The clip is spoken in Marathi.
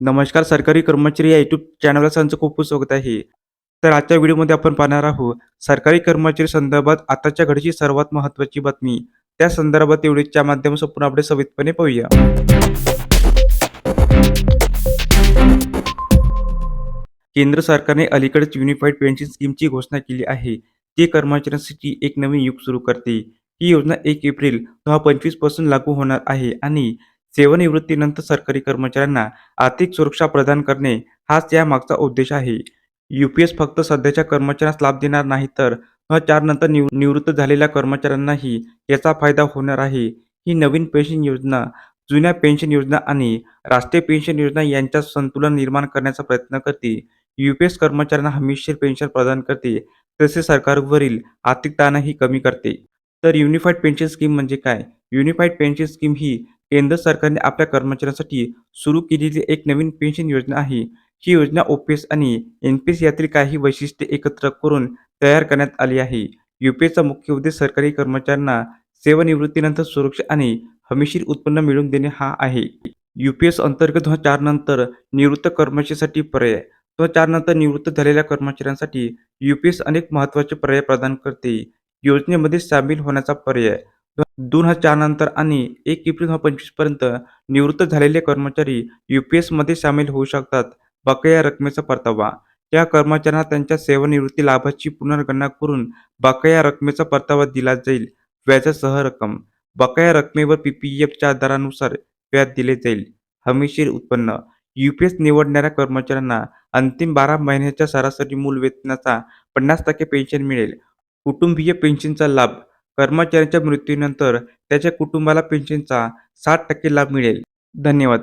नमस्कार सरकारी कर्मचारी या युट्यूब चॅनलला त्यांचं खूप खूप स्वागत आहे. तर आजच्या व्हिडिओमध्ये आपण पाहणार आहोत सरकारी कर्मचारी संदर्भात आताच्या घडीची सर्वात महत्त्वाची बातमी. त्या संदर्भात व्हिडिओच्या माध्यमातून आपण आपले सविस्तरपणे पाहूया. केंद्र सरकारने अलीकडेच युनिफाईड पेन्शन स्कीमची घोषणा केली आहे. ती कर्मचाऱ्यांसाठी एक नवीन युग सुरू करते. ही योजना एक एप्रिल दोन हजार पंचवीसपासून लागू होणार आहे आणि सेवानिवृत्तीनंतर सरकारी कर्मचाऱ्यांना आर्थिक सुरक्षा प्रदान करणे हाच या मागचा उद्देश आहे. यूपीएस फक्त सध्याच्या कर्मचाऱ्यांस लाभ देणार नाही तर न चार नंतर निव निवृत्त झालेल्या कर्मचाऱ्यांनाही याचा फायदा होणार आहे. ही नवीन पेन्शन योजना जुन्या पेन्शन योजना आणि राष्ट्रीय पेन्शन योजना यांच्यात संतुलन निर्माण करण्याचा प्रयत्न करते. यूपीएस कर्मचाऱ्यांना हमीशीर पेन्शन प्रदान करते तसेच सरकारवरील आर्थिक ताणही कमी करते. तर युनिफाईड पेन्शन स्कीम म्हणजे काय? युनिफाईड पेन्शन स्कीम ही केंद्र सरकारने आपल्या कर्मचाऱ्यांसाठी सुरू केलेली एक नवीन पेन्शन योजना आहे. ही योजना ओपीएस आणि एनपीएस यातील काही वैशिष्ट्ये एकत्र करून तयार करण्यात आली आहे. यूपीएसचा मुख्य उद्देश सरकारी कर्मचाऱ्यांना सेवानिवृत्तीनंतर सुरक्षा आणि हमीशीर उत्पन्न मिळवून देणे हा आहे. यूपीएस अंतर्गत दोन चार नंतर निवृत्त कर्मचाऱ्यांसाठी पर्याय. दोन चार नंतर निवृत्त झालेल्या कर्मचाऱ्यांसाठी यूपीएस अनेक महत्त्वाचे पर्याय प्रदान करते. योजनेमध्ये सामील होण्याचा पर्याय. दोन हजार चार नंतर आणि एक एप्रिल पंचवीसपर्यंत निवृत्त झालेले कर्मचारी यूपीएसमध्ये सामील होऊ शकतात. बकाया रकमेचा परतावा. या कर्मचाऱ्यांना त्यांच्या सेवानिवृत्ती लाभाची पुनर्गणना करून बकाया रकमेचा परतावा दिला जाईल. व्याजासह रक्कम. बकाया रकमेवर पीपीएफच्या दरानुसार व्याज दिले जाईल. हमीशीर उत्पन्न. यूपीएस निवडणाऱ्या कर्मचाऱ्यांना अंतिम बारा महिन्याच्या सरासरी मूल वेतनाचा पन्नास टक्के पेन्शन मिळेल. कुटुंबीय पेन्शनचा लाभ. कर्मचाऱ्याच्या मृत्यूनंतर त्याच्या कुटुंबाला पेन्शनचा साठ टक्के लाभ मिळेल. धन्यवाद.